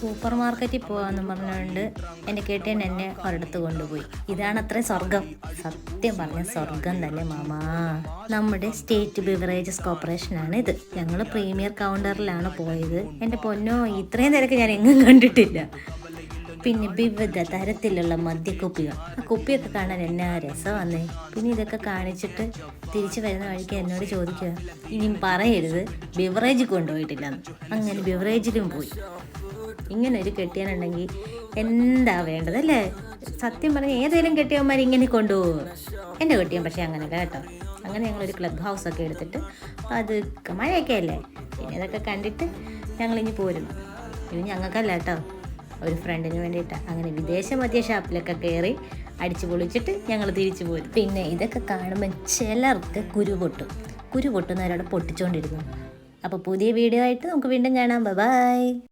Super മാർക്കറ്റിൽ പോകാമെന്ന് പറഞ്ഞുകൊണ്ട് എന്റെ കേട്ടൻ എന്നെ ഒരിടത്ത് കൊണ്ടുപോയി. ഇതാണ് അത്ര സ്വർഗം സത്യം പറഞ്ഞ സ്വർഗം തന്നെ മാമാ. നമ്മുടെ സ്റ്റേറ്റ് ബിവറേജസ് കോർപ്പറേഷനാണ് ഇത്. ഞങ്ങൾ പ്രീമിയർ കൗണ്ടറിലാണ് പോയത്. എന്റെ പൊന്നോ ഇത്രയും തിരക്ക് ഞാൻ എങ്ങും കണ്ടിട്ടില്ല. പിന്നെ വിവിധ തരത്തിലുള്ള മദ്യക്കുപ്പികൾ. ആ കുപ്പിയൊക്കെ കാണാൻ എന്നാ രസമാന്നേ. പിന്നെ ഇതൊക്കെ കാണിച്ചിട്ട് തിരിച്ചു വരുന്ന വഴിക്ക് എന്നോട് ചോദിക്കുക. ഇനിയും പറയരുത്. ബിവറേജ് കൊണ്ടുപോയിട്ടില്ല അങ്ങനെ ബിവറേജിലും പോയി. ഇങ്ങനെ ഒരു കെട്ടിയാനുണ്ടെങ്കിൽ എന്താ വേണ്ടത് അല്ലേ? സത്യം പറഞ്ഞാൽ ഏതെങ്കിലും കെട്ടിയവന്മാർ ഇങ്ങനെ കൊണ്ടുപോകും എന്റെ കെട്ടിയൻ പക്ഷേ അങ്ങനെ കേട്ടോ. അങ്ങനെ ഞങ്ങളൊരു ക്ലബ് ഹൗസ് ഒക്കെ എടുത്തിട്ട് അത് മഴയൊക്കെ അല്ലേ? പിന്നെ ഇതൊക്കെ കണ്ടിട്ട് ഞങ്ങളിനി പോരും ഇനി ഞങ്ങൾക്കല്ല കേട്ടോ. ഒരു ഫ്രണ്ടിന് വേണ്ടിയിട്ടാണ് അങ്ങനെ വിദേശ മദ്യ ഷാപ്പിലൊക്കെ കയറി അടിച്ചു പൊളിച്ചിട്ട് ഞങ്ങൾ തിരിച്ചു പോരും പിന്നെ ഇതൊക്കെ കാണുമ്പോൾ ചിലർക്ക് കുരു പൊട്ടും. കുരു പൊട്ടുന്നവരവിടെ പൊട്ടിച്ചുകൊണ്ടിരുന്നു അപ്പോൾ പുതിയ വീഡിയോ ആയിട്ട് നമുക്ക് വീണ്ടും കാണാം. ബൈ